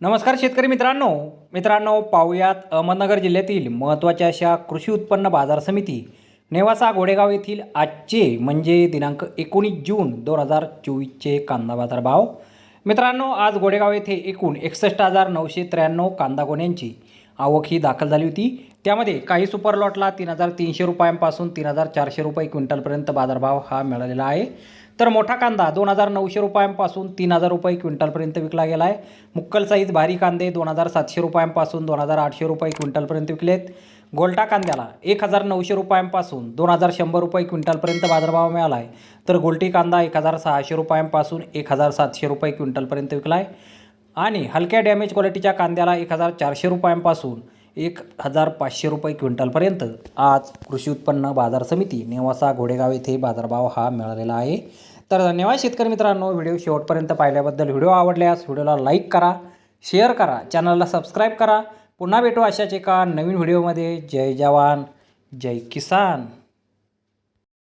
नमस्कार शेतकरी मित्रांनो. मित्रांनो पाहुयात अहमदनगर जिल्ह्यातील महत्त्वाच्या अशा कृषी उत्पन्न बाजार समिती नेवासा घोडेगाव येथील आजचे म्हणजे दिनांक एकोणीस जून दोन हजार चोवीसचे कांदा बाजार भाव. मित्रांनो आज घोडेगाव येथे एकूण एकसष्ट हजार नऊशे त्र्याण्णव कांदा गोण्यांची आवक ही दाखल झाली होती. त्यामध्ये काही सुपर लॉटला तीन हजार तीनशे रुपयांपासून तीन हजार चारशे रुपये क्विंटलपर्यंत बाजारभाव हा मिळालेला आहे. तर मोठा कांदा दोन हजार नऊशे रुपयांपासून तीन हजार रुपये क्विंटलपर्यंत विकला गेला आहे. मुक्कल साईज भारी कांदे दोन हजार सातशे रुपयांपासून दोन हजार आठशे रुपये क्विंटलपर्यंत विकलेत. गोल्टा कांद्याला एक हजार नऊशे रुपयांपासून दोन हजार शंभर रुपये क्विंटलपर्यंत बाजारभाव मिळाला आहे. तर गोलटी कांदा एक हजार सहाशे रुपयांपासून एक हजार सातशे रुपये क्विंटलपर्यंत विकला आहे. आणि हलक्या डॅमेज क्वालिटीच्या कांद्याला एक हजार चारशे रुपयांपासून एक हजार पाचशे रुपये क्विंटलपर्यंत आज कृषी उत्पन्न बाजार समिती नेवासा घोडेगाव येथे बाजारभाव हा मिळालेला आहे. तर धन्यवाद शेतकरी मित्रांनो व्हिडिओ शेवटपर्यंत पाहिल्याबद्दल व्हिडिओ आवडल्यास व्हिडिओला लाईक करा शेअर करा चॅनलला सबस्क्राईब करा. पुन्हा भेटू अशाच एका नवीन व्हिडिओमध्ये. जय जवान जय किसान.